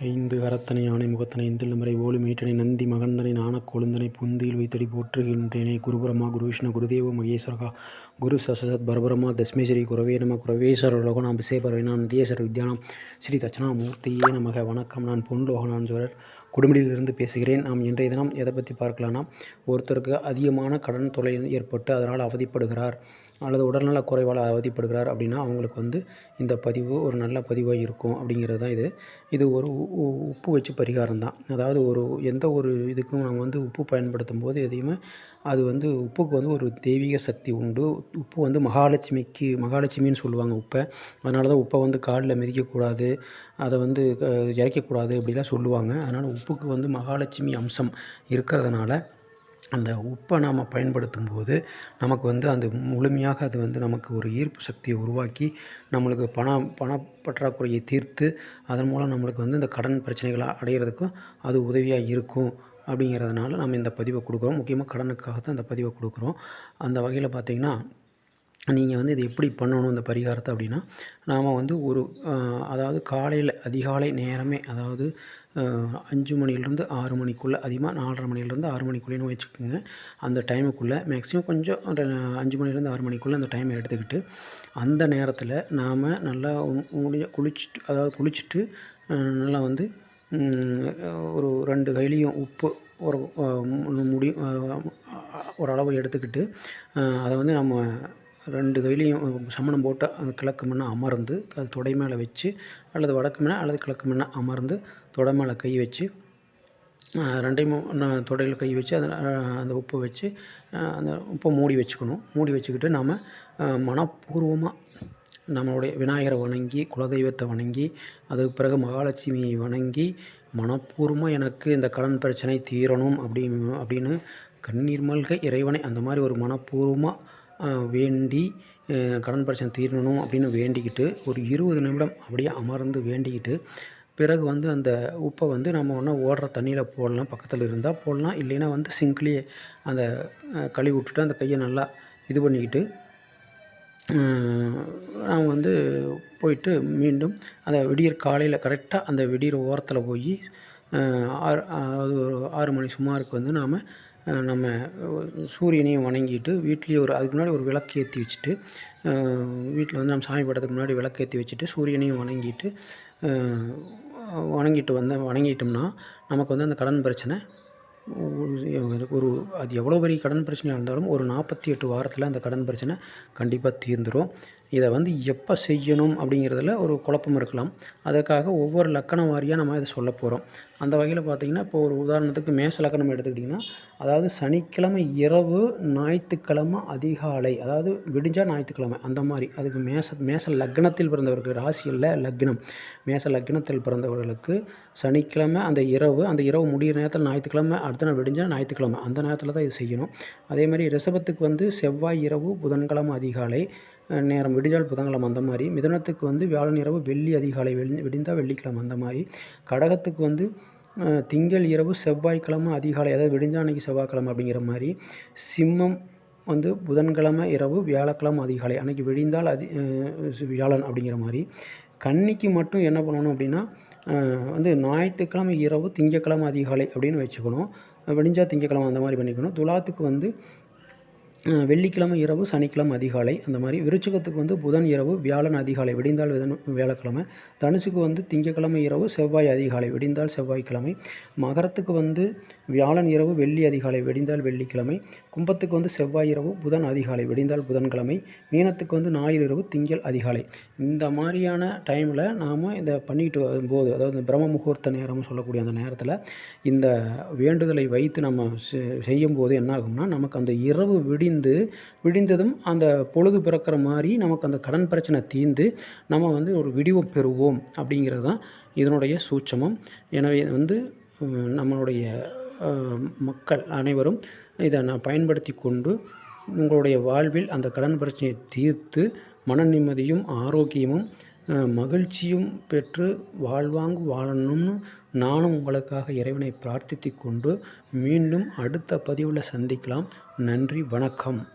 ஐந்து கரத்தனை யானை முகத்தனை இந்தில் முறை ஓலி மீட்டனை நந்தி மகந்தனை நாணக் கொழுந்தனை புந்தியில் வைத்தடி போற்றுகின்றேனே. குருபரமா குருவிஷ்ணு குருதேவ மகேஸ்வரகா குரு சசத் பரபரமா தஸ்மேஸ்வரி குரவே நம குரவேஸ்வர லோகநாம் பிசேபரவை நான் தேசர வித்யானம். ஸ்ரீ தட்சணாமூர்த்தியே நமக. வணக்கம். நான் பொன் லோகநாஞ்சோரர் குடும்பிலிருந்து பேசுகிறேன். நாம் இன்றைய தினம் எதை பற்றி பார்க்கலான்னா ஒருத்தருக்கு அதிகமான கடன் தொலை ஏற்பட்டு அதனால் அவதிப்படுகிறார். அல்லது உடல்நல குறைவால் அவதிப்படுகிறார் அப்படின்னா அவங்களுக்கு வந்து இந்த பதிவு ஒரு நல்ல பதிவாக இருக்கும் அப்படிங்கிறது தான் இது. இது ஒரு உப்பு வச்சு பரிகாரம் தான். அதாவது ஒரு எந்த ஒரு இதுக்கும் நம்ம வந்து உப்பு பயன்படுத்தும் போது எதையுமே அது வந்து உப்புக்கு வந்து ஒரு தெய்வீக சக்தி உண்டு. உப்பு வந்து மகாலட்சுமிக்கு மகாலட்சுமின்னு சொல்லுவாங்க உப்பை. அதனால தான் உப்பை வந்து காலில் மிதிக்கக்கூடாது அதை வந்து இறைக்கக்கூடாது அப்படிலாம் சொல்லுவாங்க. அதனால் உப்புக்கு வந்து மகாலட்சுமி அம்சம் இருக்கிறதுனால அந்த உப்பை நாம் பயன்படுத்தும் போது நமக்கு வந்து அந்த முழுமையாக அது வந்து நமக்கு ஒரு ஈர்ப்பு சக்தியை உருவாக்கி நம்மளுக்கு பணம் பணப்பற்றாக்குறையை தீர்த்து அதன் மூலம் நம்மளுக்கு வந்து இந்த கடன் பிரச்சனைகளை அடையிறதுக்கும் அது உதவியாக இருக்கும் அப்படிங்கிறதுனால நம்ம இந்த பதிவை கொடுக்குறோம். முக்கியமாக கடனுக்காக தான் இந்த பதிவை கொடுக்குறோம். அந்த வகையில் பார்த்திங்கன்னா நீங்கள் வந்து இது எப்படி பண்ணணும் இந்த பரிகாரத்தை அப்படின்னா நாம் வந்து ஒரு அதாவது காலையில் அதிகாலை நேரமே அதாவது அஞ்சு மணிலேருந்து ஆறு மணிக்குள்ளே அதிகமாக நாலரை மணிலேருந்து ஆறு மணிக்குள்ளேன்னு வச்சுக்கோங்க. அந்த டைமுக்குள்ளே மேக்ஸிமம் கொஞ்சம் அஞ்சு மணிலேருந்து ஆறு மணிக்குள்ளே அந்த டைமை எடுத்துக்கிட்டு அந்த நேரத்தில் நாம் நல்லா முடிஞ்ச குளிச்சுட்டு அதாவது குளிச்சுட்டு நல்லா வந்து ஒரு ரெண்டு கையிலையும் உப்பு ஒரு முடி ஓரளவு எடுத்துக்கிட்டு அதை வந்து நம்ம ரெண்டு கையிலையும் சமணம் போட்டு அந்த கிழக்கு முன்னே அமர்ந்து அது தொடை மேலே வச்சு அல்லது வடக்கு முன்னே அல்லது கிழக்கு மண்ணை அமர்ந்து தொடை மேலே கை வச்சு ரெண்டையும் தொடையில் கை வச்சு அதை அந்த உப்பை வச்சு அந்த உப்பை மூடி வச்சுக்கணும். மூடி வச்சுக்கிட்டு நாம் மனப்பூர்வமாக நம்மளுடைய விநாயகரை வணங்கி குலதெய்வத்தை வணங்கி அதுக்கு பிறகு மகாலட்சுமியை வணங்கி மனப்பூர்வமாக எனக்கு இந்த கடன் பிரச்சனை தீரணும் அப்படின்னு அப்படின்னு கண்ணீர் மல்க இறைவனை அந்த மாதிரி ஒரு மனப்பூர்வமாக வேண்டி கடன் பிரச்சனை தீரணும் அப்படின்னு வேண்டிக்கிட்டு ஒரு இருபது நிமிடம் அப்படியே அமர்ந்து வேண்டிக்கிட்டு பிறகு வந்து அந்த உப்பை வந்து நம்ம ஒன்றா ஓடுற தண்ணியில் போடலாம் பக்கத்தில் இருந்தால் போடலாம் இல்லைன்னா வந்து சிங்க்லேயே அந்த கழுவி விட்டுட்டு அந்த கையை நல்லா இது பண்ணிக்கிட்டு நாம் வந்து போயிட்டு மீண்டும் அந்த விடியற் காலையில் கரெக்டாக அந்த விடியற் ஓரத்தில் போய் ஆறு அது ஒரு ஆறு மணி சுமாருக்கு வந்து நாம் நம்ம சூரியனையும் வணங்கிட்டு வீட்லேயே ஒரு அதுக்கு முன்னாடி ஒரு விளக்கு ஏற்றி வச்சுட்டு வீட்டில் வந்து நம்ம சாமி படத்துக்கு முன்னாடி விளக்கு ஏற்றி வச்சுட்டு சூரியனையும் வணங்கிட்டு வணங்கிட்டு வந்த வணங்கிட்டோம்னா நமக்கு வந்து அந்த கடன் பிரச்சனை ஒரு அது எவ்வளோ பெரிய கடன் பிரச்சனையாக இருந்தாலும் ஒரு நாற்பத்தி எட்டு வாரத்தில் அந்த கடன் பிரச்சனை கண்டிப்பாக தீர்ந்துடும் இதை வந்து எப்போ செய்யணும் அப்படிங்கிறதுல ஒரு குழப்பம் இருக்கலாம். அதற்காக ஒவ்வொரு லக்கணம் வாரியாக நம்ம இதை சொல்ல போகிறோம் அந்த வகையில் பார்த்திங்கன்னா இப்போ ஒரு உதாரணத்துக்கு மேச லக்கணம் எடுத்துக்கிட்டிங்கன்னா அதாவது சனிக்கிழமை இரவு ஞாயிற்றுக்கிழமை அதிகாலை அதாவது விடிஞ்சால் ஞாயிற்றுக்கிழமை அந்த மாதிரி. அதுக்கு மேச மேச லக்னத்தில் பிறந்தவருக்கு ராசியில் லக்னம். மேச லக்னத்தில் பிறந்தவர்களுக்கு சனிக்கிழமை அந்த இரவு அந்த இரவு முடிகிற நேரத்தில் ஞாயிற்றுக்கிழமை அடுத்த நாள் விடிஞ்சால் ஞாயிற்றுக்கிழமை. அந்த நேரத்தில் தான் இது செய்யணும். அதே மாதிரி ரிஷபத்துக்கு வந்து செவ்வாய் இரவு புதன்கிழமை அதிகாலை நேரம் விடிஞ்சால் புதன்கிழமை அந்த மாதிரி. மிதனத்துக்கு வந்து வியாழன் இரவு வெள்ளி அதிகாலை வெள்ளி விடிந்தால் வெள்ளிக்கிழமை அந்த மாதிரி. கடகத்துக்கு வந்து திங்கள் இரவு செவ்வாய்க்கிழமை அதிகாலை அதாவது விடிஞ்சா அன்றைக்கி செவ்வாய்க்கிழமை அப்படிங்கிற மாதிரி. சிம்மம் வந்து புதன்கிழமை இரவு வியாழக்கிழமை அதிகாலை அன்றைக்கி விடிந்தால் அதி வியாழன் அப்படிங்கிற மாதிரி. கன்னிக்கு மட்டும் என்ன பண்ணணும் அப்படின்னா வந்து ஞாயிற்றுக்கிழமை இரவு திங்கக்கிழமை அதிகாலை அப்படின்னு வச்சுக்கணும். விடிஞ்சால் திங்கக்கிழமை அந்த மாதிரி பண்ணிக்கணும். துலாத்துக்கு வந்து வெள்ளிக்கிழமை இரவு சனிக்கிழமை அதிகாலை அந்த மாதிரி விருச்சிகத்துக்கு வந்து புதன் இரவு வியாழன் அதிகாலை விடிந்தால் விதன் வியாழக்கிழமை தனுசுக்கு வந்து திங்கக்கிழமை இரவு செவ்வாய் அதிகாலை விடிந்தால் செவ்வாய்க்கிழமை மகரத்துக்கு வந்து வியாழன் இரவு வெள்ளி அதிகாலை விடிந்தால் வெள்ளிக்கிழமை கும்பத்துக்கு வந்து செவ்வாய் இரவு புதன் அதிகாலை விடிந்தால் புதன்கிழமை மீனத்துக்கு வந்து ஞாயிறு இரவு திங்கள் அதிகாலை. இந்த மாதிரியான டைமில் நாம் இதை பண்ணிட்டு வரும்போது அதாவது பிரம்ம முகூர்த்த நேரம்னு சொல்லக்கூடிய அந்த நேரத்தில் இந்த வேண்டுதலை வைத்து நம்ம செய்யும்போது என்ன ஆகும்னா நமக்கு அந்த இரவு விடிந்து விடிந்து விடிந்ததும் அந்த பொழுது பிறக்கிற மாதிரி நமக்கு அந்த கடன் பிரச்சனை தீர்ந்து நம்ம வந்து ஒரு விடிவு பெறுவோம் அப்படிங்கிறது தான் இதனுடைய சூட்சமம். எனவே வந்து நம்மளுடைய மக்கள் அனைவரும் இதை நான் பயன்படுத்தி கொண்டு உங்களுடைய வாழ்வில் அந்த கடன் பிரச்சனையை தீர்த்து மன நிம்மதியும் ஆரோக்கியமும் மகிழ்ச்சியும் பெற்று வாழ்வாங்கு வாழணும்னு நானும் உங்களுக்காக இறைவனை பிரார்த்தித்து கொண்டு மீண்டும் அடுத்த பதிவில் சந்திக்கலாம். நன்றி வணக்கம்.